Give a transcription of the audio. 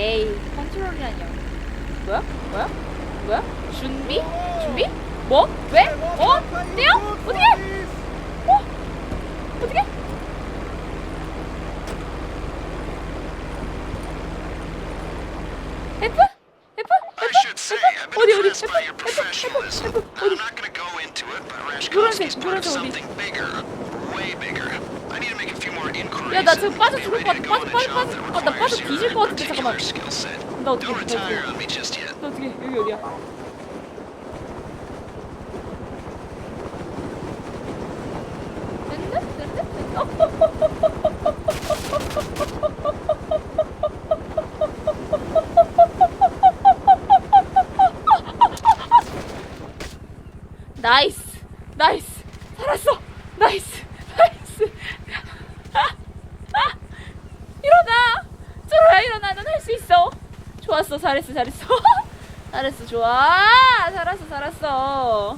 에이 컨트롤이라뇨 뭐야? 뭐야? 뭐야? 준비? 준비? 뭐? 왜? 어? 뛰어? 어떻게? 어? 어떻게? F? F? I've been 어디 어디 into it, but Rashkovsky's part of 노란색, 어디? 야, 나 지금 빠져 죽을 것 같아. 빠져, job 빠져, that 빠져. 아, 나 빠져 뒤질 것 particular 잠깐만. 나 어떻게 Don't 어떻게. 너 어떻게 여기 어디야? 나이스 나이스 살았어 나이스 할 수 있어. 좋았어, 잘했어, 잘했어. 잘했어, 좋아. 잘했어, 잘했어.